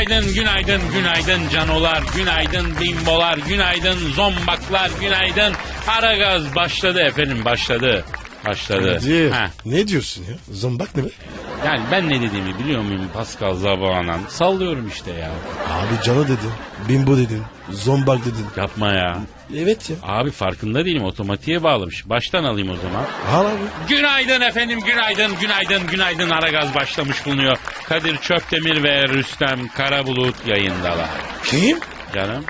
Günaydın, günaydın, günaydın canolar, günaydın bimbolar, günaydın zombaklar, günaydın. Aragaz başladı efendim, başladı. Başladı. Kadir, Ha. ne diyorsun ya? Zombak ne be? Yani ben ne dediğimi biliyor muyum Pascal Zabanan? Sallıyorum işte ya. Abi canı dedin. Bimbo dedin. Zombak dedin. Yapma ya. Evet ya. Abi farkında değilim otomatiğe bağlamış. Baştan alayım o zaman. Al abi. Günaydın efendim, günaydın, günaydın, günaydın. Aragaz başlamış bulunuyor. Kadir Çöptemir ve Rüstem Karabulut yayındalar. Kim? Canım.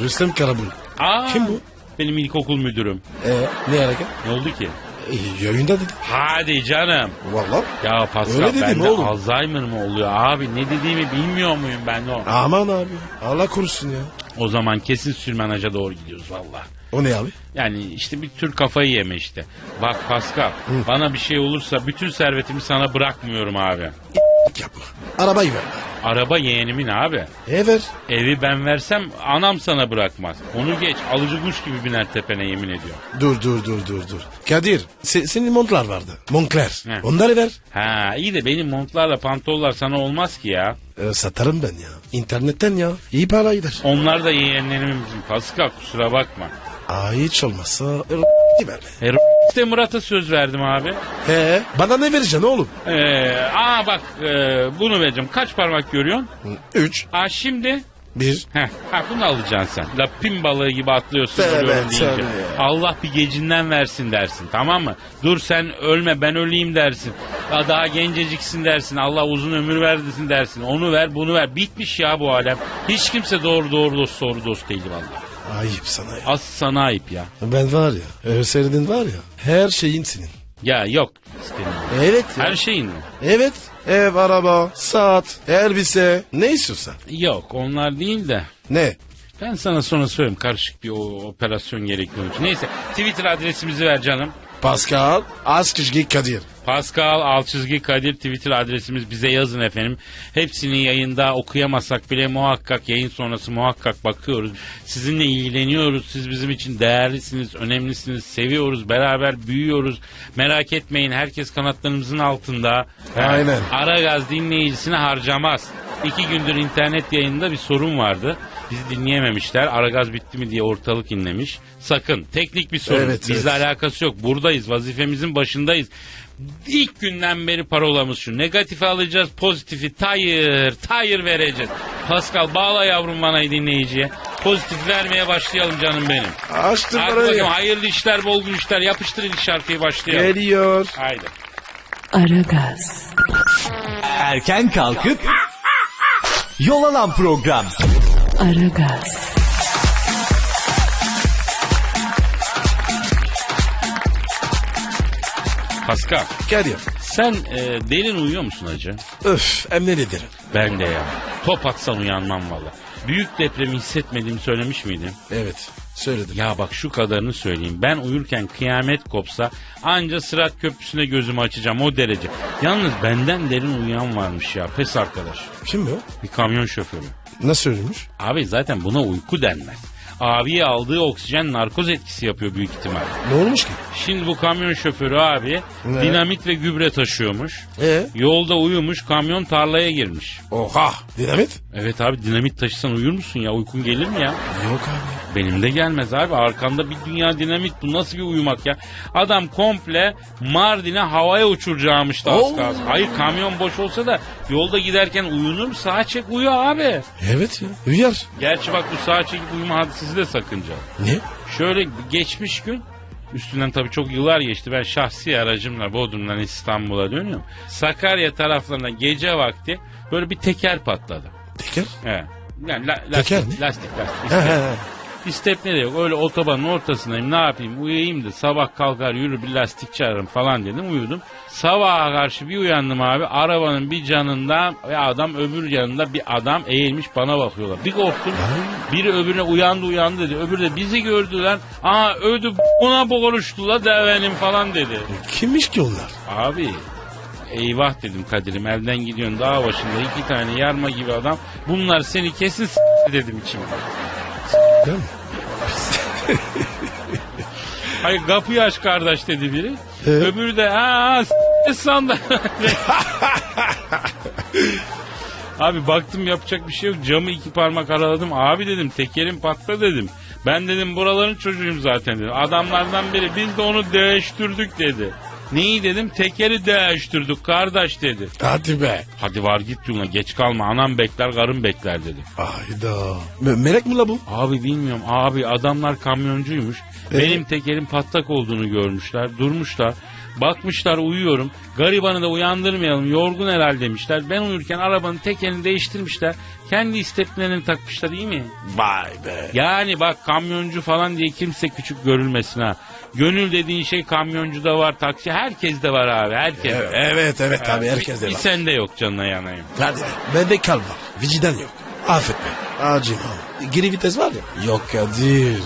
Rüstem Karabul. Aa, Kim bu? Benim ilkokul müdürüm. Ee, ne hareket? Ne oldu ki? E, yayında dedin. Hadi canım. Valla. Ya Pascal Öyle dedim bende oğlum. Alzheimer mı oluyor abi? Ne dediğimi bilmiyor muyum ben de o? Aman abi. Allah korusun ya. O zaman kesin sürmenaja doğru gidiyoruz valla. O ne abi? Yani işte bir tür kafayı yeme işte. Bak Pascal bana bir şey olursa bütün servetimi sana bırakmıyorum abi. Yapma. Arabayı ver. Araba yeğenimin abi. E ver. Evi ben versem anam sana bırakmaz. Onu geç alıcı kuş gibi biner tepene yemin ediyorum. Dur dur dur dur dur. Kadir se- senin montlar vardı. Montler. He. Onları ver. Ha iyi de benim montlarla pantollar sana olmaz ki ya. Ee, satarım ben ya. İnternetten ya. İyi para gider. Onlar da yeğenlerimin Pascal kusura bakma. Aa hiç olmazsa r- verme. Her işte Murat'a söz verdim abi. He bana ne vereceksin oğlum? Ee, aa bak e, bunu vereceğim. Kaç parmak görüyorsun? Üç. Aa şimdi Bir. Heh, ha bunu alacaksın sen. Lapin balığı gibi atlıyorsun Tövbe, deyince. tövbe ya. Allah bir gecinden versin dersin tamam mı? Dur sen ölme ben öleyim dersin. Ya daha genceciksin dersin. Allah uzun ömür versin dersin. Onu ver bunu ver. Bitmiş ya bu alem. Hiç kimse doğru doğru dost doğru dost değil vallahi. Ayıp sana ya. Az sana ayıp ya. Ben var ya. Örserdin var ya. Her şeyin senin. Ya yok. istemiyorum. Evet ya. Her şeyin mi? Evet. Ev, araba, saat, elbise. Ne istiyorsan. Yok onlar değil de. Ne? Ben sana sonra söyleyeyim karışık bir o, operasyon gerekiyor. Neyse Twitter adresimizi ver canım. Pascal, Askışgi Kadir. Pascal Alçızgi Kadir Twitter adresimiz bize yazın efendim. Hepsini yayında okuyamasak bile muhakkak yayın sonrası muhakkak bakıyoruz. Sizinle ilgileniyoruz. Siz bizim için değerlisiniz, önemlisiniz. Seviyoruz, beraber büyüyoruz. Merak etmeyin herkes kanatlarımızın altında. Aynen. Aragaz dinleyicisini harcamaz. İki gündür internet yayında bir sorun vardı. Bizi dinleyememişler. Aragaz bitti mi diye ortalık inlemiş. Sakın. Teknik bir sorun. Evet, Bizle evet. alakası yok. Buradayız. Vazifemizin başındayız. İlk günden beri parolamız şu. Negatifi alacağız, pozitifi tayır, tayır vereceğiz. Pascal bağla yavrum bana dinleyiciye. Pozitif vermeye başlayalım canım benim. Açtım Hadi parayı. bakayım hayırlı işler, bol gün işler. Yapıştır ilk şarkıyı başlayalım. Geliyor. Haydi. Aragaz, Erken kalkıp yol alan program. Aragaz, Pascal, Kadir. sen e, derin uyuyor musun hacı? Öf hem ne dedim. Ben de ya. Top atsan uyanmam valla. Büyük depremi hissetmediğimi söylemiş miydim? Evet söyledim. Ya bak şu kadarını söyleyeyim. Ben uyurken kıyamet kopsa anca Sırat Köprüsü'ne gözümü açacağım o derece. Yalnız benden derin uyuyan varmış ya pes arkadaş. Kim bu? Bir kamyon şoförü. Nasıl ölmüş? Abi zaten buna uyku denmez. Abiye aldığı oksijen narkoz etkisi yapıyor büyük ihtimal. Ne olmuş ki? Şimdi bu kamyon şoförü abi Ne? dinamit ve gübre taşıyormuş. Ee? Yolda uyumuş kamyon tarlaya girmiş. Oha. Dinamit? Evet abi dinamit taşısan uyur musun ya uykun gelir mi ya? Yok abi. Benim de gelmez abi. Arkanda bir dünya dinamit bu nasıl bir uyumak ya? Adam komple Mardin'e havaya uçuracağımış da az Oo. kalsın. Hayır kamyon boş olsa da yolda giderken uyunur mu? Sağa çek uyu abi. Evet ya. Uyar. Gerçi bak bu sağa çekip uyuma hadisesi de sakınca. Ne? Şöyle geçmiş gün Üstünden tabii çok yıllar geçti. Ben şahsi aracımla Bodrum'dan İstanbul'a dönüyorum. Sakarya taraflarında gece vakti böyle bir teker patladı. Teker? Evet. Yani la- lastik, Teker mi? lastik, lastik. He he he. İstep ne de yok. Öyle otobanın ortasındayım. Ne yapayım? Uyuyayım da sabah kalkar yürür bir lastikçi ararım falan dedim. Uyudum. Sabaha karşı bir uyandım abi. Arabanın bir canında ve adam öbür yanında bir adam eğilmiş bana bakıyorlar. Bir korktum. Biri öbürüne uyandı uyandı dedi. Öbürü de bizi gördüler. Aa ödü buna konuştular devenim falan dedi. Kimmiş ki onlar? Abi eyvah dedim Kadir'im elden gidiyorsun dağ başında iki tane yarma gibi adam. Bunlar seni kesin s- dedim içimde. Değil mi? Hayır kapıyı aç kardeş dedi biri. Ee? Öbürü de s- sandı. Abi baktım yapacak bir şey yok. Camı iki parmak araladım. Abi dedim tekerim patla dedim. Ben dedim buraların çocuğuyum zaten dedim. Adamlardan biri biz de onu değiştirdik dedi. Neyi dedim? Tekeri değiştirdik kardeş dedi. Hadi be. Hadi var git yoluna geç kalma anam bekler karım bekler dedi. Ayda. Me- melek mi la bu? Abi bilmiyorum abi adamlar kamyoncuymuş. Benim tekerin patlak olduğunu görmüşler durmuşlar. Bakmışlar uyuyorum. Garibanı da uyandırmayalım yorgun herhal demişler. Ben uyurken arabanın tekerini değiştirmişler. Kendi isteplerini takmışlar iyi mi? Vay be. Yani bak kamyoncu falan diye kimse küçük görülmesin ha. Gönül dediğin şey kamyoncuda var, taksi herkeste var abi, herkes. Evet evet, evet abi herkes de Bir var. sende yok canına yanayım. Hadi be. Bende kalp var. Vicdan yok. Affet beni. Acım. Geri vites var ya. Yok Kadir.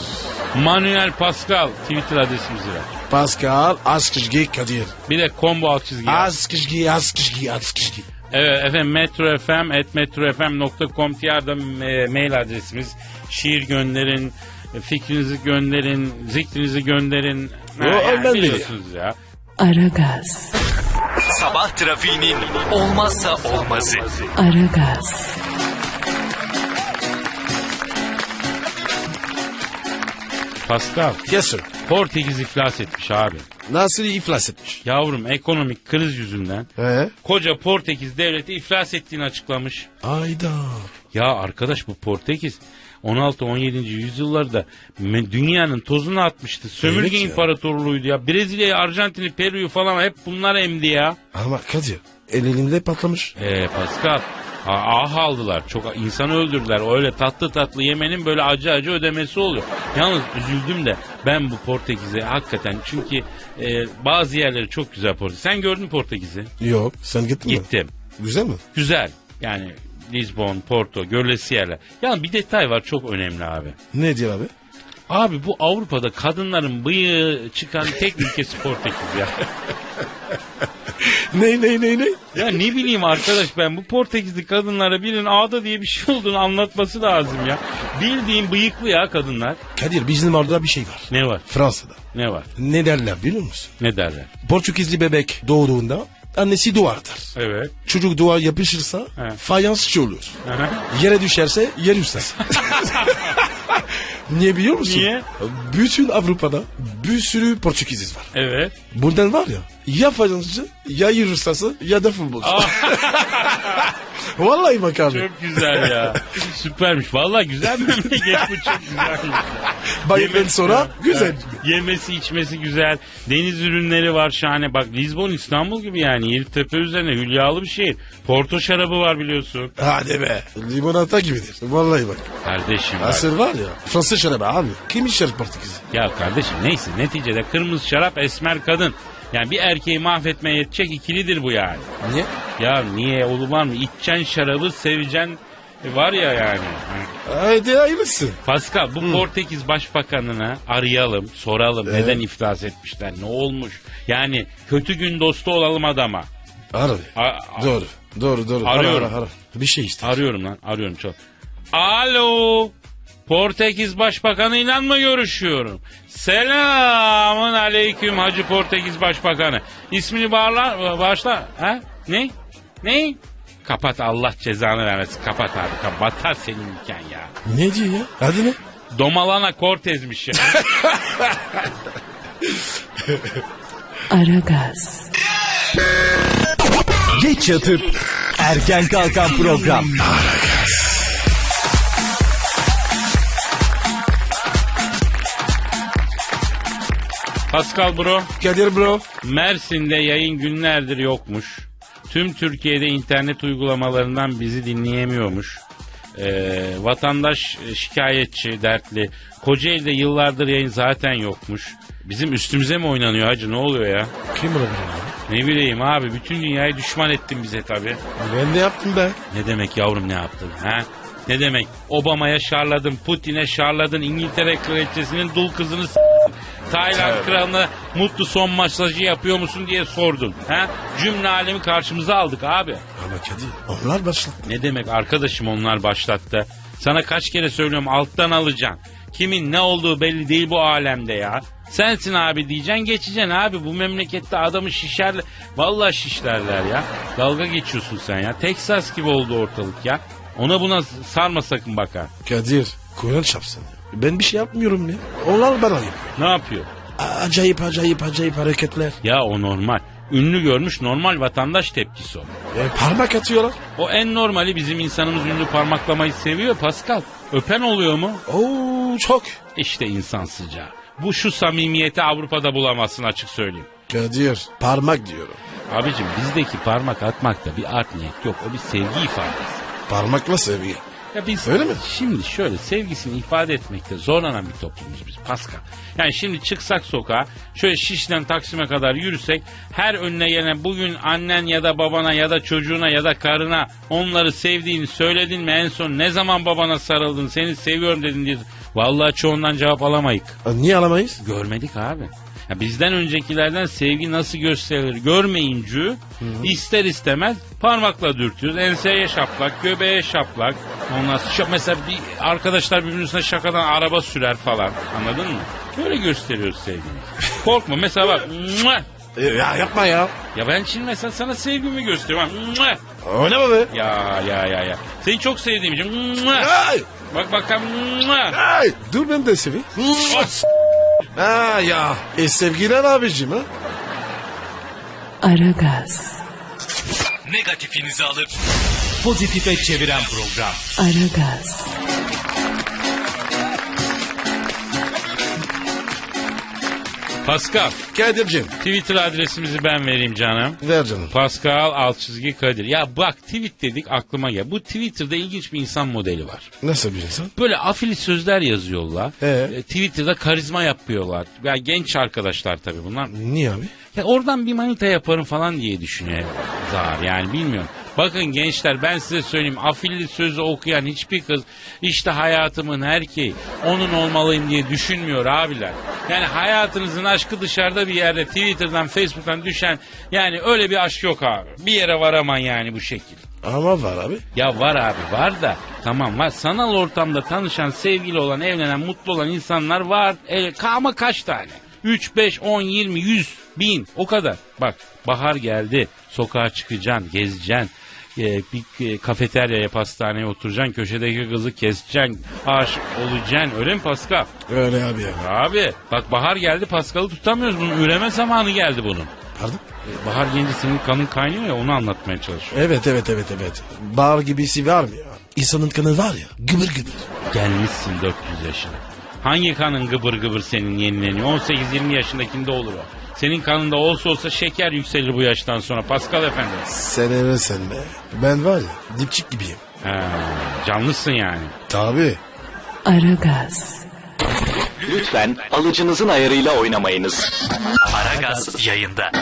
Manuel Pascal Twitter adresimizi ver. Pascal Askışgi Kadir. Bir de combo alt çizgi. Askışgi Askışgi Askışgi. Evet efendim metrofm at metrofm.com da e, mail adresimiz. Şiir gönderin, e, fikrinizi gönderin, zikrinizi gönderin. Ha, O, yani biliyorsunuz ya. Aragaz, Sabah trafiğinin olmazsa olmazı. Aragaz, Pascal, Yes sir. Portekiz iflas etmiş abi. Nasıl iflas etmiş? Yavrum ekonomik kriz yüzünden He? koca Portekiz devleti iflas ettiğini açıklamış. Ayda. Ya arkadaş bu Portekiz 16-17. yüzyıllarda dünyanın tozunu atmıştı. Sömürge Evet ya. imparatorluğuydu ya. Brezilya'yı, Arjantin'i, Peru'yu falan hep bunlar emdi ya. Ama Kadir el elinde patlamış. Ee Pascal ah, aldılar. Çok insan öldürdüler. Öyle tatlı tatlı yemenin böyle acı acı ödemesi oluyor. Yalnız üzüldüm de ben bu Portekiz'e hakikaten çünkü e, bazı yerleri çok güzel Portekiz. Sen gördün mü Portekiz'i? Yok sen gittin mi? Gittim. Güzel mi? Güzel. Yani Lisbon, Porto, görülesi yerler. Yani bir detay var çok önemli abi. Ne diyor abi? Abi bu Avrupa'da kadınların bıyığı çıkan tek ülkesi Portekiz ya. Ne ne ne ne? Ya ne bileyim arkadaş ben bu Portekizli kadınlara birinin ağda diye bir şey olduğunu anlatması lazım ya. Bildiğin bıyıklı ya kadınlar. Kadir bizim orada bir şey var. Ne var? Fransa'da. Ne var? Ne derler biliyor musun? Ne derler? Portekizli bebek doğduğunda annesi duvardır. Evet. Çocuk duvar yapışırsa He. fayansçı olur. Aha. Yere düşerse yer üstes. Niye biliyor musun? Niye? Bütün Avrupa'da bir sürü Portekiziz var. Evet. Bundan var ya ya fayansçı ya yer ustası ya da futbolcu. Vallahi bak abi. Çok güzel ya. Süpermiş. Vallahi güzel bir memleket bu çok güzelmiş. Bayırdan sonra güzel. Yemesi içmesi güzel. Deniz ürünleri var şahane. Bak Lisbon İstanbul gibi yani. Yeditepe üzerine hülyalı bir şehir. Porto şarabı var biliyorsun. Hadi be. Limonata gibidir. Vallahi bak. Kardeşim. Asır var ya. Fransız şarabı abi. Kim içer Portekiz? Ya kardeşim neyse neticede kırmızı şarap esmer kadın. Yani bir erkeği mahvetmeye yetecek ikilidir bu yani. Niye? Ya niye oğlum var mı? İçeceksin şarabı seveceksin e, var ya yani. Haydi hayırlısı. Pascal bu Portekiz Başbakanına arayalım, soralım neden iflas etmişler, ne olmuş? Yani kötü gün dostu olalım adama. Ara. A- a- Doğru. Doğru doğru. Arıyorum. Ara, ara, ara. Bir şey işte. arıyorum lan, arıyorum çok. Alo, Portekiz Başbakanıyla mı görüşüyorum? Selamın aleyküm Hacı Portekiz Başbakanı. İsmini bağla, başla. Ha? Ne? Ne? Kapat Allah cezanı vermesin. Kapat abi. Kapat. Batar senin imkan ya. Ne diyor ya? Hadi ne? Domalana Cortez'miş ya. Aragaz, Geç yatıp erken kalkan program. Pascal Bro, Kadir bro. Mersin'de yayın günlerdir yokmuş. Tüm Türkiye'de internet uygulamalarından bizi dinleyemiyormuş. Ee, vatandaş e, şikayetçi, dertli. Kocaeli'de yıllardır yayın zaten yokmuş. Bizim üstümüze mi oynanıyor hacı ne oluyor ya? Kim olabilir abi? Ne bileyim abi bütün dünyayı düşman ettin bize tabii. Ben ne yaptım be? Ne demek yavrum ne yaptın ha? Ne demek? Obama'ya şarladın, Putin'e şarladın, İngiltere kraliçesinin dul kızını s- Tayland kralına mutlu son masajı yapıyor musun diye sordun. Ha? Cümle alemi karşımıza aldık abi. Ama Kadir onlar başlattı. Ne demek arkadaşım onlar başlattı. Sana kaç kere söylüyorum alttan alacaksın. Kimin ne olduğu belli değil bu alemde ya. Sensin abi diyeceksin geçeceksin abi. Bu memlekette adamı şişerler. Vallahi şişlerler ya. Dalga geçiyorsun sen ya. Texas gibi oldu ortalık ya. Ona buna sarma sakın baka. Kadir Kur'an çarpsın. Ben bir şey yapmıyorum ya. Onlar bana yapıyor. Ne yapıyor? Acayip acayip acayip hareketler. Ya o normal. Ünlü görmüş normal vatandaş tepkisi o. E, parmak atıyorlar. O en normali bizim insanımız ünlü parmaklamayı seviyor Pascal. Öpen oluyor mu? Oo çok. İşte insan sıcağı. Bu şu samimiyeti Avrupa'da bulamazsın açık söyleyeyim. Kadir parmak diyorum. Abicim bizdeki parmak atmakta bir art niyet yok. O bir sevgi ifadesi. Parmakla sevgi. Ya biz Öyle mi? şimdi şöyle sevgisini ifade etmekte zorlanan bir toplumuz biz Pascal. Yani şimdi çıksak sokağa şöyle Şişli'den Taksim'e kadar yürüsek her önüne gelen bugün annen ya da babana ya da çocuğuna ya da karına onları sevdiğini söyledin mi en son ne zaman babana sarıldın seni seviyorum dedin diye. Vallahi çoğundan cevap alamayık. Niye alamayız? Görmedik abi. Ya bizden öncekilerden sevgi nasıl gösterilir görmeyince ister istemez parmakla dürtüyoruz. Enseye şaplak, göbeğe şaplak. Ondan sonra mesela bir arkadaşlar birbirinin üstüne şakadan araba sürer falan. Anladın mı? Böyle gösteriyoruz sevgimizi. Korkma mesela bak. ya yapma ya. Ya ben şimdi mesela sana sevgimi gösteriyorum. Öyle mi be? Ya ya ya ya. Seni çok sevdiğim için. Ay, Bak bakalım. ay. Dur ben de seveyim. Ha ya. E sevgiler abicim ha. Aragaz, Negatifinizi alıp pozitife çeviren program. Aragaz, Pascal. Kadir'cim Twitter adresimizi ben vereyim canım. ver canım. Pascal alt çizgi Kadir. Ya bak tweet dedik aklıma gel. Bu Twitter'da ilginç bir insan modeli var. Nasıl bir insan? Böyle afili sözler yazıyorlar. Ee? E, Twitter'da karizma yapıyorlar. Ya genç arkadaşlar tabii bunlar. Niye abi? Ya oradan bir manita yaparım falan diye düşünüyor Zahar. Yani bilmiyorum. Bakın gençler ben size söyleyeyim afilli sözü okuyan hiçbir kız işte hayatımın erkeği onun olmalıyım diye düşünmüyor abiler. Yani hayatınızın aşkı dışarıda bir yerde Twitter'dan Facebook'tan düşen yani öyle bir aşk yok abi. Bir yere varaman yani bu şekil. Ama var abi. Ya var abi var da tamam var sanal ortamda tanışan sevgili olan evlenen mutlu olan insanlar var e, ama kaç tane? 3, 5, 10, 20, 100, 1000 o kadar. Bak bahar geldi sokağa çıkacaksın gezeceksin. E, bir e, kafeteryaya pastaneye oturacaksın köşedeki kızı keseceksin aşık olacaksın öyle mi Pascal? Öyle abi ya. Abi bak bahar geldi Pascal'ı tutamıyoruz bunun üreme zamanı geldi bunun. Pardon? E, Bahar gelince senin kanın kaynıyor ya onu anlatmaya çalışıyorum. Evet evet evet evet. Bar gibisi var mı ya? İnsanın kanı var ya gıbır gıbır. Gelmişsin 400 yaşına. Hangi kanın gıbır gıbır senin yenileniyor? 18-20 yaşındakinde olur o. Senin kanında olsa olsa şeker yükselir bu yaştan sonra. Pascal efendi. Sen eve sen be. Ben var ya dipçik gibiyim. Ha, canlısın yani. Tabii. Aragaz, Lütfen alıcınızın ayarıyla oynamayınız. Aragaz yayında.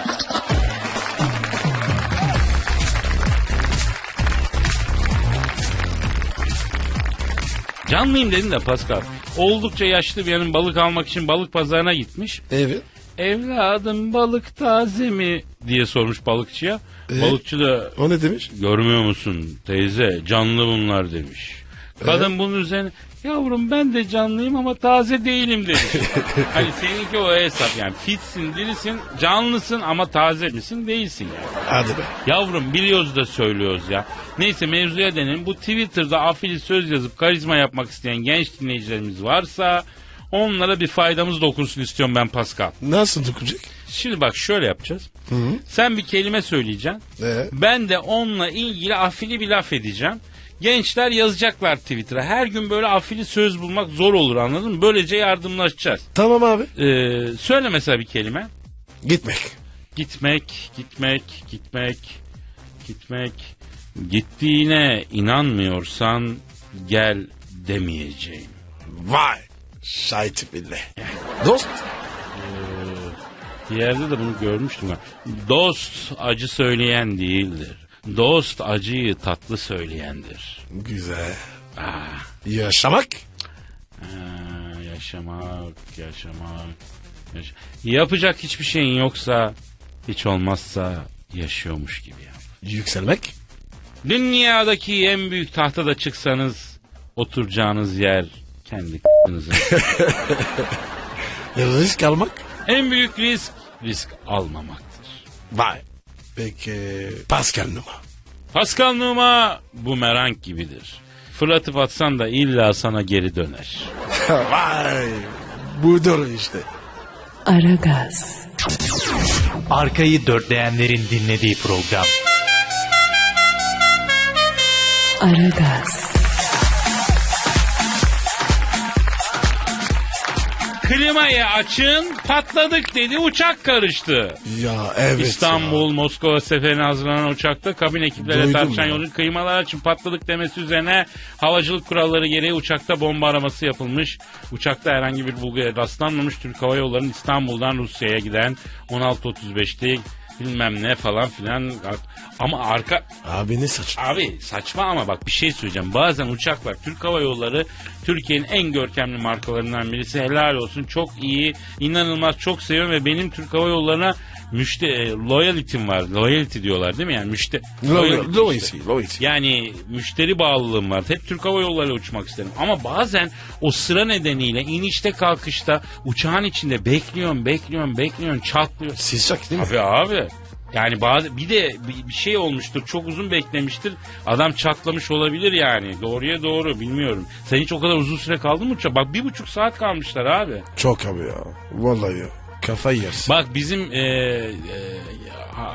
Canlıyım dedin de Pascal. Oldukça yaşlı bir yanın balık almak için balık pazarına gitmiş. Evet. Evladım balık taze mi diye sormuş balıkçıya. Ee? Balıkçı da O ne demiş? Görmüyor musun teyze canlı bunlar demiş. Kadın bunun üzerine yavrum ben de canlıyım ama taze değilim demiş. hani seninki o hesap yani fitsin dirisin canlısın ama taze misin değilsin yani. Hadi be. Yavrum biliyoruz da söylüyoruz ya. Neyse mevzuya dönelim. Bu Twitter'da afili söz yazıp karizma yapmak isteyen genç dinleyicilerimiz varsa onlara bir faydamız dokunsun istiyorum ben Pascal. Nasıl dokunacak? Şimdi bak şöyle yapacağız. Sen bir kelime söyleyeceksin. Ee? Ben de onunla ilgili afili bir laf edeceğim. Gençler yazacaklar Twitter'a. Her gün böyle afili söz bulmak zor olur anladın mı? Böylece yardımlaşacağız. Tamam abi. Ee, söyle mesela bir kelime. Gitmek. Gitmek, gitmek, gitmek, gitmek. Gittiğine inanmıyorsan gel demeyeceğim. Vay. Şahit billah. Dost. Bir yerde de bunu görmüştüm ben. Dost acı söyleyen değildir. Dost acıyı tatlı söyleyendir. Güzel. Ah, Yaşamak. ah, yaşamak, yaşamak. yaş- Yapacak hiçbir şeyin yoksa, hiç olmazsa yaşıyormuş gibi ya. Yükselmek. Dünyadaki en büyük tahtada çıksanız, oturacağınız yer Kendi k***nızı. Risk almak? en büyük risk risk almamaktır. Vay. Peki Pascal Numa. Pascal Numa bumerang gibidir. Fırlatıp atsan da illa sana geri döner. Vay. Budur işte. Aragaz, Arkayı dörtleyenlerin dinlediği program. Aragaz, Klimayı açın patladık dedi uçak karıştı. Ya evet İstanbul, Moskova seferine hazırlanan uçakta kabin ekipleri Duydum tartışan ya. yolcu kıymalar için patladık demesi üzerine havacılık kuralları gereği uçakta bomba araması yapılmış. Uçakta herhangi bir bulguya rastlanmamış. Türk Hava Yolları'nın İstanbul'dan Rusya'ya giden 16.35'te bilmem ne falan filan. Ama arka. Abi ne saçma. Abi saçma ama bak bir şey söyleyeceğim. Bazen uçaklar Türk Hava Yolları Türkiye'nin en görkemli markalarından birisi. Helal olsun. Çok iyi. inanılmaz çok seviyorum ve benim Türk Hava Yolları'na müşte loyalty'm var. Loyalty diyorlar değil mi? Yani müşte loyalty low low Yani müşteri bağlılığım var. Hep Türk Hava Yolları uçmak isterim. Ama bazen o sıra nedeniyle inişte kalkışta uçağın içinde bekliyorum, bekliyorum, bekliyorum, çatlıyor. Sıcak değil mi? Abi abi. Yani bazı bir de bir, bir şey olmuştur. Çok uzun beklemiştir. Adam çatlamış olabilir yani. Doğruya doğru bilmiyorum. Sen hiç o kadar uzun süre kaldın mı uçağa? Bak bir buçuk saat kalmışlar abi. Çok abi ya. Vallahi ya. Kafayı yersin. Bak bizim e, e,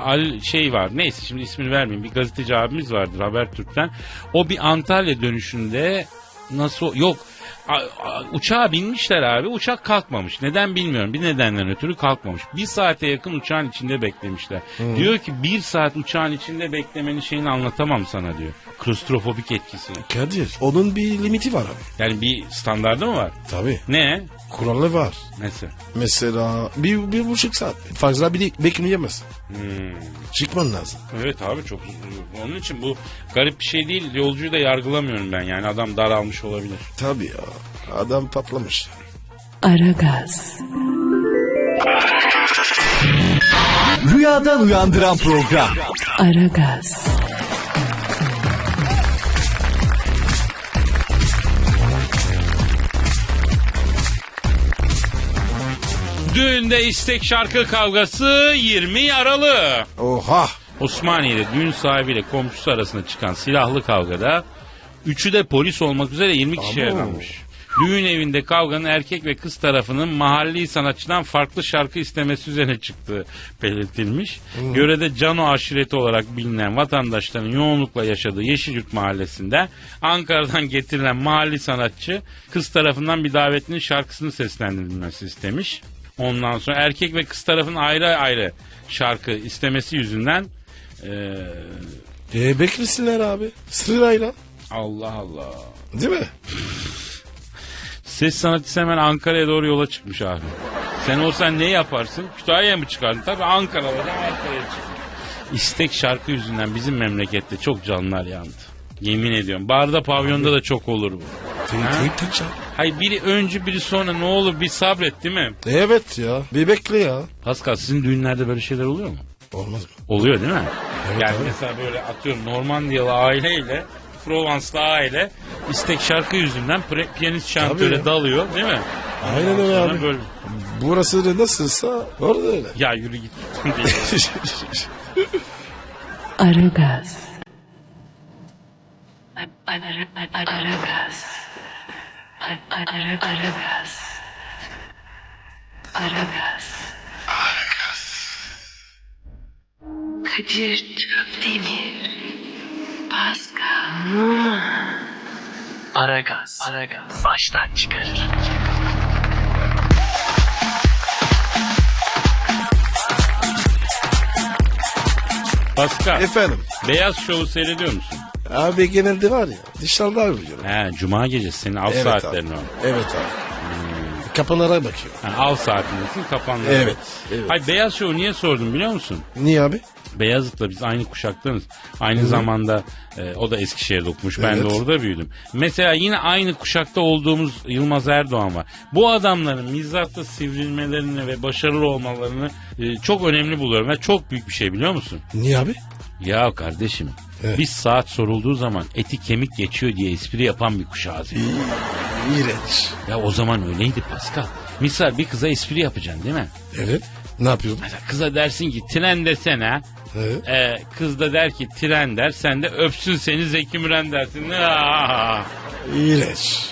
al şey var. Neyse şimdi ismini vermeyeyim. Bir gazeteci abimiz vardır Habertürk'ten. O bir Antalya dönüşünde nasıl yok a- a- uçağa binmişler abi. Uçak kalkmamış. Neden bilmiyorum. Bir nedenden ötürü kalkmamış. Bir saate yakın uçağın içinde beklemişler. Diyor ki bir saat uçağın içinde beklemenin şeyini anlatamam sana diyor. Klostrofobik etkisini. Kadir onun bir limiti var abi. Yani bir standardı mı var? Tabii. Ne? Kuralı var. Mesela. Mesela bir, bir buçuk saat. Fazla bir bekleyemezsin. Hmm. Çıkman lazım. Evet abi çok onun için bu garip bir şey değil. Yolcuyu da yargılamıyorum ben yani adam daralmış olabilir. Tabii ya. Adam patlamış. Aragaz, Rüyadan uyandıran program. Aragaz, Düğünde istek şarkı kavgası 20 yaralı. Oha. Osmaniye'de düğün sahibiyle komşusu arasında çıkan silahlı kavgada üçü de polis olmak üzere 20 kişi yaralanmış. Düğün evinde kavganın erkek ve kız tarafının mahalli sanatçıdan farklı şarkı istemesi üzerine çıktığı belirtilmiş. Görede Cano aşireti olarak bilinen vatandaşların yoğunlukla yaşadığı Yeşilyurt mahallesinde Ankara'dan getirilen mahalli sanatçı kız tarafından bir davetlinin şarkısını seslendirilmesi istemiş. Ondan sonra erkek ve kız tarafın ayrı ayrı şarkı istemesi yüzünden eee, E beklesinler abi. Sırayla. Allah Allah. Değil mi? Ses sanatçısı hemen Ankara'ya doğru yola çıkmış abi. Sen olsan ne yaparsın? Kütahya'ya mı çıkardın? Tabii Ankara'da da Ankara'ya çıkmış. İstek şarkı yüzünden bizim memlekette çok canlar yandı. Yemin ediyorum. Barda pavyonda da çok olur bu. Teyipten çal. Hay biri önce biri sonra ne olur bir sabret değil mi? Evet ya. Bir bekle ya. Pascal sizin düğünlerde böyle şeyler oluyor mu? Olmaz mı? Oluyor değil mi? Evet, yani abi. mesela böyle atıyorum Normandiyalı aileyle Provence'lı aile istek şarkı yüzünden pre- piyanist şantöre dalıyor değil mi? Aynen öyle abi. Böyle, Burası da nasılsa orada öyle. ya yürü git. Aragaz. Aragaz. Aragaz. Aragaz. Kadir Çöpdemir. Pascal Numa. Aragaz. Aragaz. Baştan çıkarır. Pascal, Efendim. Beyaz Şov'u seyrediyor musun? Abi genelde var ya dışarıda arıyorum. He, Cuma gecesi senin av Evet saatlerin abi. o. Evet abi. Kapılara bakıyor. Ha, av saatindesin kapandı. Evet, evet. Hay Beyaz Şov'u niye sordum biliyor musun? Niye abi? Beyazıt'la biz aynı kuşaktanız. Aynı zamanda e, o da Eskişehir'de okumuş. Ben de Evet. orada büyüdüm. Mesela yine aynı kuşakta olduğumuz Yılmaz Erdoğan var. Bu adamların mizatta sivrilmelerini ve başarılı olmalarını e, çok önemli buluyorum. Ve çok büyük bir şey biliyor musun? Niye abi? Ya kardeşim Evet. biz saat sorulduğu zaman eti kemik geçiyor diye espri yapan bir kuşağız. ya. İğrenç. Ya o zaman öyleydi Pascal. Misal bir kıza espri yapacaksın değil mi? Evet. Ne yapıyordun? Mesela kıza dersin ki tren desene. Evet. Ee, kız da der ki tren der. Sen de öpsün seni Zeki Müren dersin. Aa! İğrenç.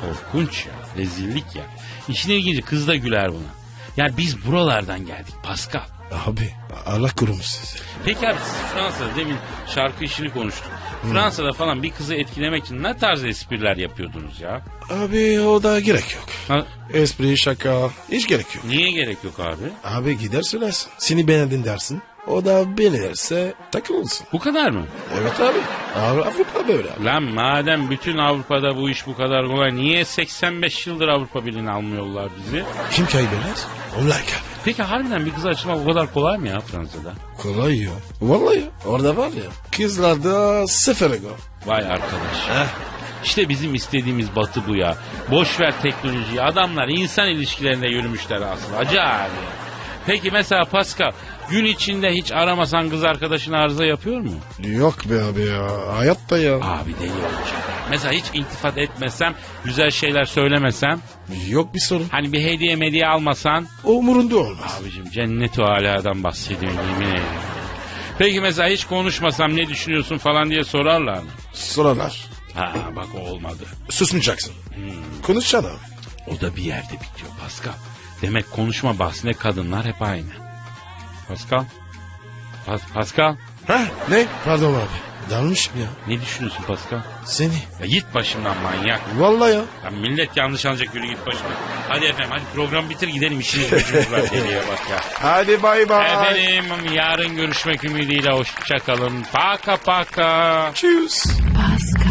Korkunç ya. Rezillik ya. İşin ilginci kız da güler buna. Ya biz buralardan geldik Pascal. Abi Allah korumuş sizi. Peki abi siz Fransa'da demin şarkı işini konuştuk. Fransa'da falan bir kızı etkilemek için ne tarz espriler yapıyordunuz ya? Abi o da gerek yok. Ha, Espri, şaka hiç gerek yok. niye gerek yok abi? Abi gider söylersin. Seni beğendin dersin. O da beğenirse takılırsın. Bu kadar mı? Evet abi. Abi Avrupa böyle abi. Lan madem bütün Avrupa'da bu iş bu kadar kolay niye 85 yıldır Avrupa Birliği'ne almıyorlar bizi? Kim kaybeder? Onlar kaybeder. Peki harbiden bir kızı açmak o kadar kolay mı ya Fransa'da? Kolay ya. Vallahi ya. Orada var ya. Kızlarda sıfır ego. Vay arkadaş. İşte bizim istediğimiz batı bu ya. Boş ver teknolojiyi. Adamlar insan ilişkilerinde yürümüşler aslında. Acayip. Peki mesela Pascal gün içinde hiç aramasan kız arkadaşın arıza yapıyor mu? Yok be abi ya. Hayatta ya. Abi deli olacak. Mesela hiç iltifat etmesem, güzel şeyler söylemesem, Yok bir sorun. hani bir hediye mediye almasan. O umurunda olmaz. Abicim cennet o aladan bahsediyorum yemin ederim. Peki mesela hiç konuşmasam ne düşünüyorsun falan diye sorarlar mı? Sorarlar. Ha bak o olmadı. Susmayacaksın. Konuşacaksın abi. O da bir yerde bitiyor Pascal. Demek konuşma bahsinde kadınlar hep aynı. Pascal? Pas- Pascal? Ha? Ne? Pardon abi. Dalmışım ya. Ne düşünüyorsun Pascal? Seni. Ya git başımdan manyak. Vallahi ya. Ya millet yanlış anlayacak yürü git başımdan. Hadi efendim hadi program bitir gidelim işiniz gücünüz var deliye bak ya. Hadi bay bay. Efendim yarın görüşmek ümidiyle hoşçakalın. Paka paka. Tschüss. Pascal,